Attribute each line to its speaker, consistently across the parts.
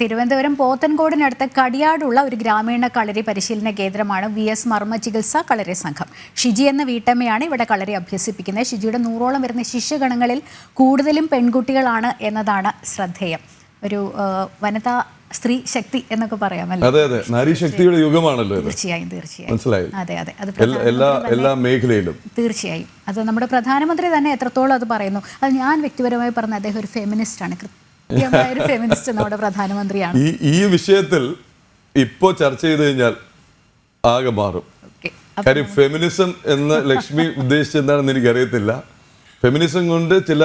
Speaker 1: തിരുവനന്തപുരം പോത്തൻകോടിനടുത്ത് കടിയാടുള്ള ഒരു ഗ്രാമീണ കളരി പരിശീലന കേന്ദ്രമാണ് വി എസ് മർമ്മ ചികിത്സ കളരി സംഘം. ഷിജി എന്ന വീട്ടമ്മയാണ് ഇവിടെ കളരി അഭ്യസിപ്പിക്കുന്നത്. ഷിജിയുടെ നൂറോളം വരുന്ന ശിഷ്യഗണങ്ങളിൽ കൂടുതലും പെൺകുട്ടികളാണ് എന്നതാണ് ശ്രദ്ധേയം. ഒരു വനിതാ സ്ത്രീ ശക്തി എന്നൊക്കെ പറയാമല്ലോ?
Speaker 2: അതെ അതെ. നാരീശക്തിയുടെ യുഗമാണല്ലോ ഇത്.
Speaker 1: തീർച്ചയായും തീർച്ചയായും.
Speaker 2: മനസ്സിലായി?
Speaker 1: അതെ അതെ. അത്
Speaker 2: എല്ലാ- എല്ലാ മേഖലയിലും.
Speaker 1: തീർച്ചയായും. അത് നമ്മുടെ പ്രധാനമന്ത്രി തന്നെ എത്രത്തോളം അത് പറയുന്നു. അത് ഞാൻ വ്യക്തിപരമായി പറഞ്ഞ അദ്ദേഹം ഒരു ഫെമിനിസ്റ്റ് ആണ് നമ്മുടെ പ്രധാനമന്ത്രിയാണ്.
Speaker 2: ഈ ഈ വിഷയത്തിൽ ഇപ്പോ ചർച്ച ചെയ്ത് കഴിഞ്ഞാൽ ആകെ മാറും. കാര്യം ഫെമിനിസം എന്ന് ലക്ഷ്മി ഉദ്ദേശിച്ചെന്താണെന്ന് എനിക്കറിയത്തില്ല. ഫെമിനിസം കൊണ്ട് ചില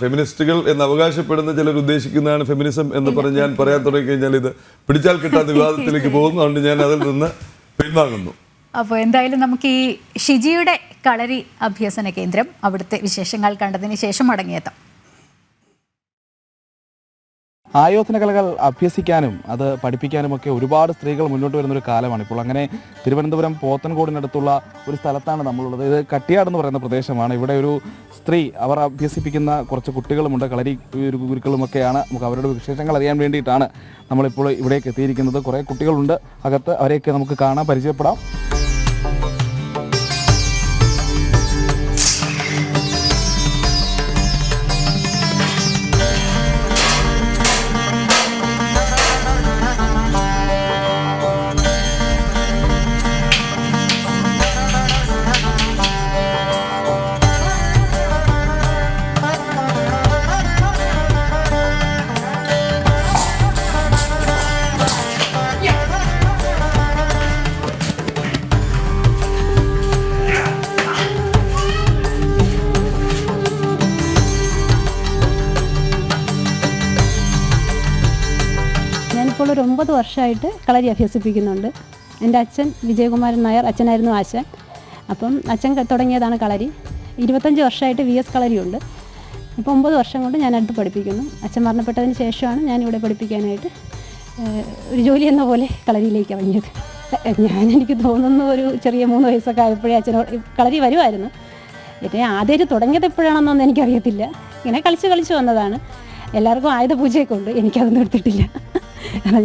Speaker 2: ഫെമിനിസ്റ്റുകൾ എന്ന് അവകാശപ്പെടുന്ന ചിലർ ഉദ്ദേശിക്കുന്നതാണ് ഫെമിനിസം എന്ന് പറഞ്ഞ് ഞാൻ പറയാൻ തുടങ്ങി കഴിഞ്ഞാൽ ഇത് പിടിച്ചാൽ കിട്ടാത്ത വിവാദത്തിലേക്ക് പോകും. അതുകൊണ്ട് ഞാൻ അതിൽ നിന്ന് പിൻവാങ്ങുന്നു.
Speaker 1: അപ്പോൾ എന്തായാലും നമുക്ക് ഈ ഷിജിയുടെ കളരി അഭ്യസന കേന്ദ്രം അവിടുത്തെ വിശേഷങ്ങൾ കണ്ടതിന് ശേഷം മടങ്ങിയെത്താം.
Speaker 3: ആയോധന കലകൾ അഭ്യസിക്കാനും അത് പഠിപ്പിക്കാനും ഒക്കെ ഒരുപാട് സ്ത്രീകൾ മുന്നോട്ട് വരുന്ന ഒരു കാലമാണ്. ഇപ്പോൾ അങ്ങനെ തിരുവനന്തപുരം പോത്തൻകോടിനടുത്തുള്ള ഒരു സ്ഥലത്താണ് നമ്മളുള്ളത്. ഇത് കട്ടിയാട് എന്ന് പറയുന്ന പ്രദേശമാണ്. ഇവിടെ ഒരു സ്ത്രീ അവർ അഭ്യസിപ്പിക്കുന്ന കുറച്ച് കുട്ടികളുമുണ്ട്. കളരി ഗുരു- ഗുരുക്കളുമൊക്കെയാണ് നമുക്ക് അവരുടെ വിശേഷങ്ങൾ അറിയാൻ വേണ്ടിയിട്ടാണ് നമ്മളിപ്പോൾ ഇവിടേക്ക് എത്തിയിരിക്കുന്നത്. കുറേ കുട്ടികളുണ്ട്. അകത്ത് അവരെയൊക്കെ നമുക്ക് കാണാൻ പരിചയപ്പെടാം.
Speaker 4: ഞാനിപ്പോൾ ഒരു ഒമ്പത് വർഷമായിട്ട് കളരി അഭ്യസിപ്പിക്കുന്നുണ്ട്. എന്റെ അച്ഛൻ വിജയകുമാരൻ നായർ അച്ഛനായിരുന്നു ആശൻ. അപ്പം അച്ഛൻ തുടങ്ങിയതാണ് കളരി. ഇരുപത്തഞ്ച് വർഷമായിട്ട് വി എസ് കളരിയുണ്ട്. ഇപ്പോൾ ഒമ്പത് വർഷം കൊണ്ട് ഞാൻ അടുത്ത് പഠിപ്പിക്കുന്നു. അച്ഛൻ മരണപ്പെട്ടതിന് ശേഷമാണ് ഞാൻ ഇവിടെ പഠിപ്പിക്കാനായിട്ട് ഒരു ജോലി എന്ന പോലെ കളരിയിലേക്ക് ഇറങ്ങിയത്. ഞാൻ എനിക്ക് തോന്നുന്നു ഒരു ചെറിയ മൂന്ന് വയസ്സൊക്കെ ആയപ്പോഴേ അച്ഛനോട് കളരി വരുമായിരുന്നു. പിന്നെ ആദ്യമായിട്ട് തുടങ്ങിയത് എപ്പോഴാണെന്നൊന്നും എനിക്കറിയത്തില്ല. ഇങ്ങനെ കളിച്ച് കളിച്ച് വന്നതാണ്. എല്ലാവർക്കും ആയുധ പൂജയൊക്കെ ഉണ്ട്. എനിക്കതൊന്നും എടുത്തിട്ടില്ല.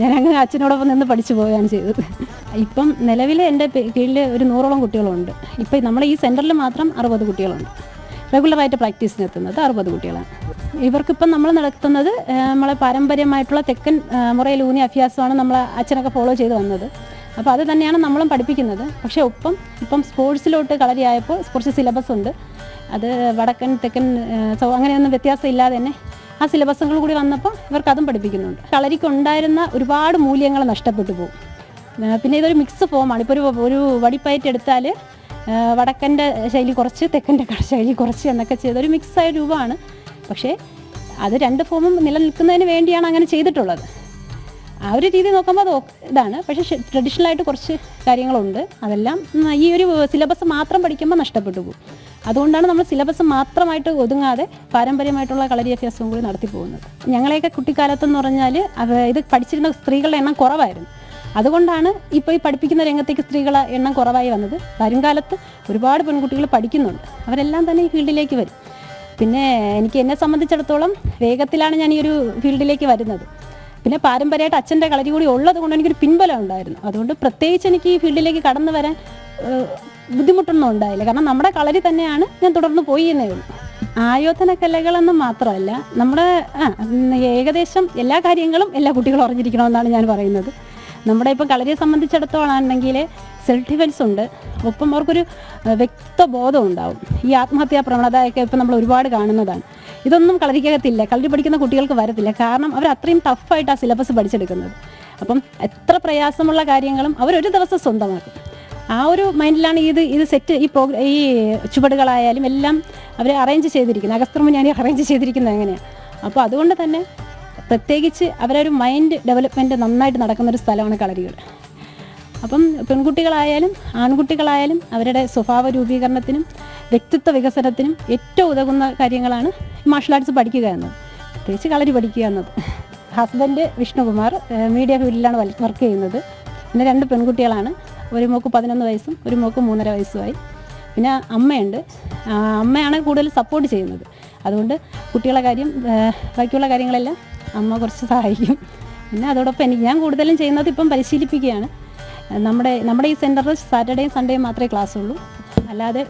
Speaker 4: ഞാൻ അങ്ങ് അച്ഛനോടൊപ്പം നിന്ന് പഠിച്ചു പോവുകയാണ് ചെയ്തത്. ഇപ്പം നിലവിൽ എന്റെ കീഴിൽ ഒരു നൂറോളം കുട്ടികളുണ്ട്. ഇപ്പം നമ്മൾ ഈ സെന്ററിൽ മാത്രം അറുപത് കുട്ടികളുണ്ട്. റെഗുലറായിട്ട് പ്രാക്ടീസിന് എത്തുന്നത് അറുപത് കുട്ടികളാണ്. ഇവർക്കിപ്പം നമ്മൾ നടത്തുന്നത് നമ്മളെ പാരമ്പര്യമായിട്ടുള്ള തെക്കൻ മുറയിലൂന്നി അഭ്യാസമാണ് നമ്മൾ അച്ഛനൊക്കെ ഫോളോ ചെയ്ത് വന്നത്. അപ്പോൾ അത് തന്നെയാണ് നമ്മളും പഠിപ്പിക്കുന്നത്. പക്ഷേ ഒപ്പം ഇപ്പം സ്പോർട്സിലോട്ട് കളരിയായപ്പോൾ കുറച്ച് സിലബസ് ഉണ്ട്. അത് വടക്കൻ തെക്കൻ സൗ അങ്ങനെയൊന്നും വ്യത്യാസം ഇല്ലാതെ തന്നെ ആ സിലബസുകൾ കൂടി വന്നപ്പോൾ ഇവർക്ക് അതും പഠിപ്പിക്കുന്നുണ്ട്. കളരിക്ക് ഉണ്ടായിരുന്ന ഒരുപാട് മൂല്യങ്ങൾ നഷ്ടപ്പെട്ടു പോകും. പിന്നെ ഇതൊരു മിക്സ് ഫോമാണ് ഇപ്പോൾ ഒരു ഒരു വടിപ്പയറ്റ് എടുത്താൽ വടക്കന്റെ ശൈലി കുറച്ച് തെക്കന്റെ ശൈലി കുറച്ച് എന്നൊക്കെ ചെയ്തൊരു മിക്സായ രൂപമാണ്. പക്ഷേ അത് രണ്ട് ഫോമും നിലനിൽക്കുന്നതിന് വേണ്ടിയാണ് അങ്ങനെ ചെയ്തിട്ടുള്ളത്. ആ ഒരു രീതി നോക്കുമ്പോൾ അത് ഇതാണ്. പക്ഷേ ട്രഡീഷണലായിട്ട് കുറച്ച് കാര്യങ്ങളുണ്ട്. അതെല്ലാം ഈ ഒരു സിലബസ് മാത്രം പഠിക്കുമ്പോൾ നഷ്ടപ്പെട്ടു പോകും. അതുകൊണ്ടാണ് നമ്മൾ സിലബസ് മാത്രമായിട്ട് ഒതുങ്ങാതെ പാരമ്പര്യമായിട്ടുള്ള കളരി അഭ്യാസവും കൂടി നടത്തി പോകുന്നത്. ഞങ്ങളെയൊക്കെ കുട്ടിക്കാലത്തെന്ന് പറഞ്ഞാൽ ഇത് പഠിച്ചിരുന്ന സ്ത്രീകളുടെ എണ്ണം കുറവായിരുന്നു. അതുകൊണ്ടാണ് ഇപ്പോൾ ഈ പഠിപ്പിക്കുന്ന രംഗത്തേക്ക് സ്ത്രീകളെ എണ്ണം കുറവായി വന്നത്. വരുംകാലത്ത് ഒരുപാട് പെൺകുട്ടികൾ പഠിക്കുന്നുണ്ട്. അവരെല്ലാം തന്നെ ഈ ഫീൽഡിലേക്ക് വരും. പിന്നെ എനിക്ക് എന്നെ സംബന്ധിച്ചിടത്തോളം വേഗത്തിലാണ് ഞാൻ ഈ ഒരു ഫീൽഡിലേക്ക് വരുന്നത്. പിന്നെ പാരമ്പര്യമായിട്ട് അച്ഛന്റെ കളരി കൂടി ഉള്ളത് കൊണ്ട് എനിക്കൊരു പിൻബലം ഉണ്ടായിരുന്നു. അതുകൊണ്ട് പ്രത്യേകിച്ച് എനിക്ക് ഈ ഫീൽഡിലേക്ക് കടന്നു വരാൻ ബുദ്ധിമുട്ടൊന്നും ഉണ്ടായില്ല. കാരണം നമ്മുടെ കളരി തന്നെയാണ് ഞാൻ തുടർന്ന് പോയി എന്നേ ഉള്ളൂ. ആയോധന കലകളെന്ന് മാത്രമല്ല നമ്മുടെ ഏകദേശം എല്ലാ കാര്യങ്ങളും എല്ലാ കുട്ടികളും അറിഞ്ഞിരിക്കണമെന്നാണ് ഞാൻ പറയുന്നത്. നമ്മുടെ ഇപ്പം കളരിയെ സംബന്ധിച്ചിടത്തോളം ആണെങ്കിൽ സെൽഫ് ഡിഫൻസ് ഉണ്ട്. ഒപ്പം അവർക്കൊരു വ്യക്തബോധം ബോധം ഉണ്ടാവും. ഈ ആത്മഹത്യാ പ്രവണതയൊക്കെ ഇപ്പം നമ്മൾ ഒരുപാട് കാണുന്നതാണ്. ഇതൊന്നും കളരിക്കകത്തില്ല. കളരി പഠിക്കുന്ന കുട്ടികൾക്ക് വരത്തില്ല. കാരണം അവർ അത്രയും ടഫായിട്ട് ആ സിലബസ് പഠിച്ചെടുക്കുന്നത്. അപ്പം എത്ര പ്രയാസമുള്ള കാര്യങ്ങളും അവരൊരു ദിവസം സ്വന്തമാക്കും. ആ ഒരു മൈൻഡിലാണ് ഇത് ഇത് സെറ്റ് ഈ പ്രോഗ്ര ഈ ചുവടുകളായാലും എല്ലാം അവർ അറേഞ്ച് ചെയ്തിരിക്കുന്നത്. അഗസ്ത്രമ ഞാൻ അറേഞ്ച് ചെയ്തിരിക്കുന്നത് എങ്ങനെയാണ് അപ്പോൾ അതുകൊണ്ട് തന്നെ പ്രത്യേകിച്ച് അവരൊരു മൈൻഡ് ഡെവലപ്മെന്റ് നന്നായിട്ട് നടക്കുന്ന ഒരു സ്ഥലമാണ് കളരികൾ. അപ്പം പെൺകുട്ടികളായാലും ആൺകുട്ടികളായാലും അവരുടെ സ്വഭാവ രൂപീകരണത്തിനും വ്യക്തിത്വ വികസനത്തിനും ഏറ്റവും ഉതകുന്ന കാര്യങ്ങളാണ് മാർഷൽ ആർട്സ് പഠിക്കുക എന്നത്. പ്രത്യേകിച്ച് കളരി പഠിക്കുക എന്നത്. ഹസ്ബൻഡ് വിഷ്ണുകുമാർ മീഡിയ ഫീൽഡിലാണ് വർക്ക് ചെയ്യുന്നത്. പിന്നെ രണ്ട് പെൺകുട്ടികളാണ്. ഒരു മോക്ക് പതിനൊന്ന് വയസ്സും ഒരു മോക്ക് മൂന്നര വയസ്സുമായി. പിന്നെ അമ്മയുണ്ട്. അമ്മയാണ് കൂടുതൽ സപ്പോർട്ട് ചെയ്യുന്നത്. അതുകൊണ്ട് കുട്ടികളെ കാര്യം ബാക്കിയുള്ള കാര്യങ്ങളെല്ലാം അമ്മ കുറച്ച് സഹായിക്കും. പിന്നെ അതോടൊപ്പം എനിക്ക് ഞാൻ കൂടുതലും ചെയ്യുന്നത് ഇപ്പം പരിശീലിപ്പിക്കുകയാണ്. നമ്മുടെ നമ്മുടെ ഈ സെന്ററിൽ സാറ്റർഡേയും സൺഡേയും മാത്രമേ ക്ലാസ് ഉള്ളൂ. അല്ലാതെ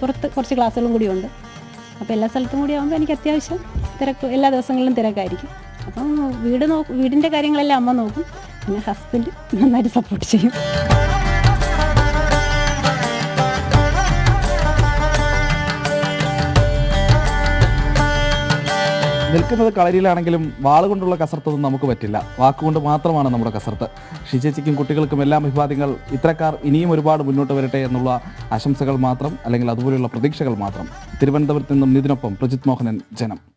Speaker 4: പുറത്ത് കുറച്ച് ക്ലാസ്സുകളും കൂടിയുണ്ട് അപ്പോൾ എല്ലാ സ്ഥലത്തും കൂടി ആകുമ്പോൾ എനിക്ക് അത്യാവശ്യം തിരക്ക് എല്ലാ ദിവസങ്ങളിലും തിരക്കായിരിക്കും. അപ്പം വീട് നോക്കും വീടിന്റെ കാര്യങ്ങളെല്ലാം അമ്മ നോക്കും. പിന്നെ ഹസ്ബൻഡ് നന്നായിട്ട് സപ്പോർട്ട് ചെയ്യും.
Speaker 3: നിൽക്കുന്നത് കളരിയിലാണെങ്കിലും വാളുകൊണ്ടുള്ള കസർത്തൊന്നും നമുക്ക് പറ്റില്ല. വാക്കുകൊണ്ട് മാത്രമാണ് നമ്മുടെ കസർത്ത്. ഷിചേച്ചിക്കും കുട്ടികൾക്കും എല്ലാം അഭിവാദ്യങ്ങൾ. ഇത്തരക്കാർ ഇനിയും ഒരുപാട് മുന്നോട്ട് വരട്ടെ എന്നുള്ള ആശംസകൾ മാത്രം അല്ലെങ്കിൽ അതുപോലെയുള്ള പ്രതീക്ഷകൾ മാത്രം. തിരുവനന്തപുരത്ത് നിന്നും നിതിനൊപ്പം പ്രജിത് മോഹനൻ ജനം.